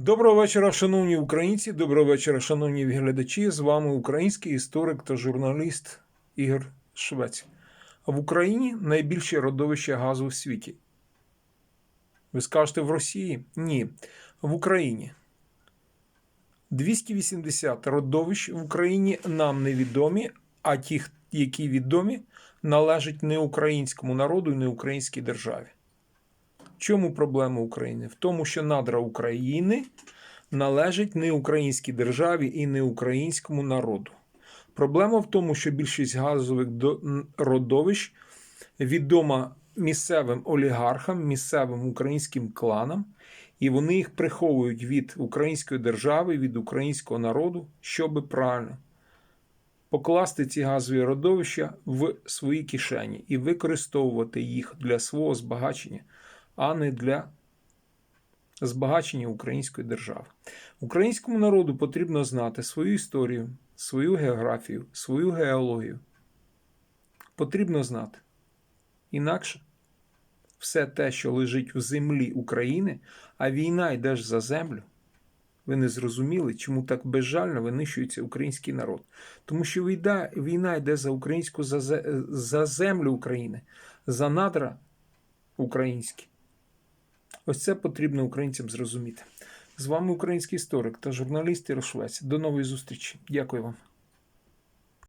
Доброго вечора, шановні українці. Доброго вечора, шановні глядачі. З вами український історик та журналіст Ігор Швець. В Україні найбільше родовище газу в світі. Ви скажете в Росії? Ні. В Україні. 280 родовищ в Україні нам невідомі, а ті, які відомі, належать не українському народу і не українській державі. Чому проблема України? В тому, що надра України належать не українській державі і не українському народу. Проблема в тому, що більшість газових родовищ відома місцевим олігархам, місцевим українським кланам, і вони їх приховують від української держави, від українського народу, щоб правильно покласти ці газові родовища в свої кишені і використовувати їх для свого збагачення, а не для збагачення української держави. Українському народу потрібно знати свою історію, свою географію, свою геологію. Потрібно знати. Інакше все те, що лежить в землі України, а війна йде ж за землю. Ви не зрозуміли, чому так безжально винищується український народ. Тому що війна, війна йде за українську за, за землю України, за надра українські. Ось це потрібно українцям зрозуміти. З вами український історик та журналіст Ірошвець. До нової зустрічі. Дякую вам.